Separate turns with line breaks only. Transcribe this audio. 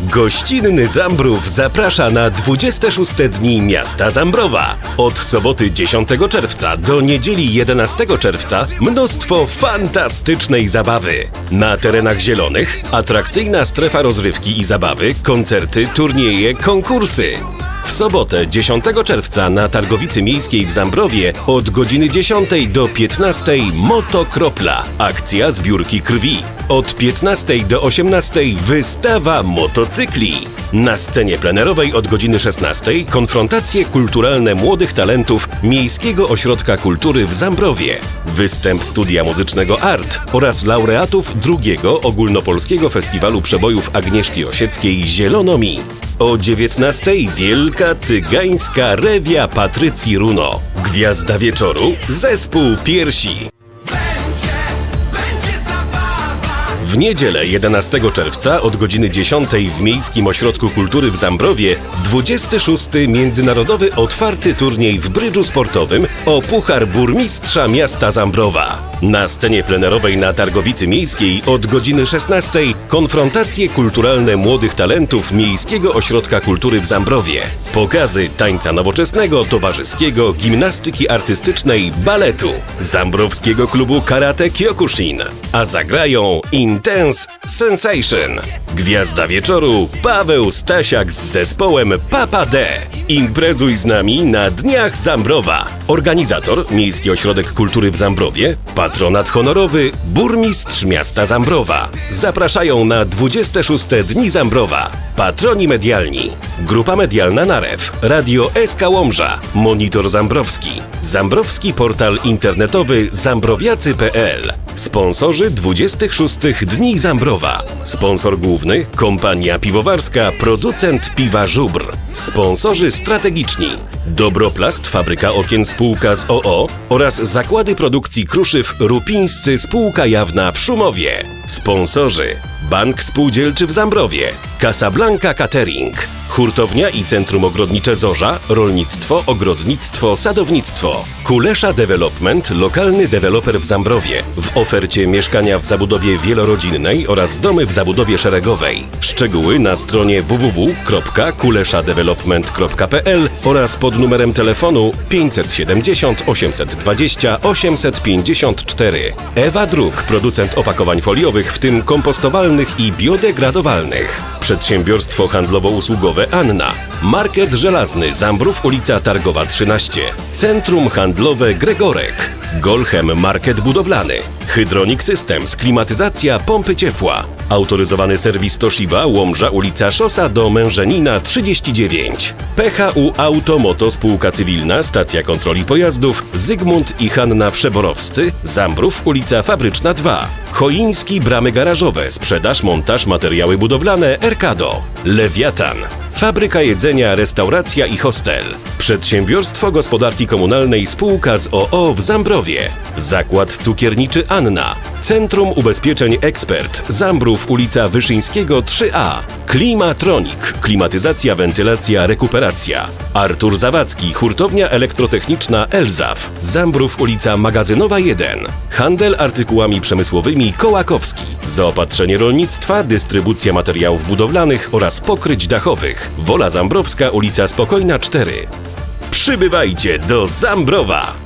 Gościnny Zambrów zaprasza na 26 dni miasta Zambrowa. Od soboty 10 czerwca do niedzieli 11 czerwca mnóstwo fantastycznej zabawy. Na terenach zielonych atrakcyjna strefa rozrywki i zabawy, koncerty, turnieje, konkursy. W sobotę 10 czerwca na Targowicy Miejskiej w Zambrowie od godziny 10 do 15 Motokropla. Akcja zbiórki krwi. Od 15 do 18 wystawa motocykli. Na scenie plenerowej od godziny 16 konfrontacje kulturalne młodych talentów Miejskiego Ośrodka Kultury w Zambrowie. Występ studia muzycznego Art oraz laureatów drugiego ogólnopolskiego festiwalu przebojów Agnieszki Osieckiej Zielono Mi. O 19 wielka cygańska rewia Patrycji Runo. Gwiazda wieczoru zespół piersi. W niedzielę 11 czerwca od godziny 10 w Miejskim Ośrodku Kultury w Zambrowie 26. Międzynarodowy otwarty turniej w brydżu sportowym o Puchar Burmistrza Miasta Zambrowa. Na scenie plenerowej na Targowicy Miejskiej od godziny 16 konfrontacje kulturalne młodych talentów Miejskiego Ośrodka Kultury w Zambrowie. Pokazy tańca nowoczesnego, towarzyskiego, gimnastyki artystycznej, baletu, Zambrowskiego klubu karate Kyokushin. A zagrają Intense Sensation. Gwiazda wieczoru Paweł Stasiak z zespołem Papa D. Imprezuj z nami na Dniach Zambrowa. Organizator Miejski Ośrodek Kultury w Zambrowie, patronat honorowy Burmistrz Miasta Zambrowa. Zapraszają na 26 Dni Zambrowa. Patroni medialni. Grupa medialna Narew, Radio SK Łomża, Monitor Zambrowski, Zambrowski portal internetowy zambrowiacy.pl. Sponsorzy 26 Dni Zambrowa. Sponsor główny kompania piwowarska, producent piwa Żubr. Sponsorzy strategiczni Dobroplast, fabryka okien spółka z OO oraz zakłady produkcji kruszyw Rupińscy spółka jawna w Szumowie. Sponsorzy Bank Spółdzielczy w Zambrowie, Casablanca Catering, Hurtownia i Centrum Ogrodnicze Zorza, Rolnictwo, Ogrodnictwo, Sadownictwo, Kulesza Development, lokalny deweloper w Zambrowie, w ofercie mieszkania w zabudowie wielorodzinnej oraz domy w zabudowie szeregowej. Szczegóły na stronie www.kuleszadevelopment.pl oraz pod numerem telefonu 570 820 854. Ewa Druk, producent opakowań foliowych, w tym kompostowalnych i biodegradowalnych. Przedsiębiorstwo handlowo-usługowe Anna. Market Żelazny Zambrów ulica Targowa 13. Centrum handlowe Gregorek. Golchem Market Budowlany. Hydronik Systems, klimatyzacja, pompy ciepła. Autoryzowany serwis Toshiba, Łomża, ulica Szosa do Mężenina 39. PHU Auto Moto Spółka Cywilna, stacja kontroli pojazdów, Zygmunt i Hanna Wszeborowscy, Zambrów, ulica Fabryczna 2. Choiński Bramy Garażowe, sprzedaż, montaż, materiały budowlane, Erkado. Lewiatan. Fabryka jedzenia, restauracja i hostel. Przedsiębiorstwo Gospodarki Komunalnej spółka z OO w Zambrowie. Zakład Cukierniczy Anna. Centrum Ubezpieczeń Ekspert. Zambrów ulica Wyszyńskiego 3A. Klimatronik. Klimatyzacja, wentylacja, rekuperacja. Artur Zawadzki. Hurtownia elektrotechniczna Elzaf. Zambrów ulica Magazynowa 1. Handel artykułami przemysłowymi Kołakowski. Zaopatrzenie rolnictwa, dystrybucja materiałów budowlanych oraz pokryć dachowych. Wola Zambrowska, ulica Spokojna 4. Przybywajcie do Zambrowa!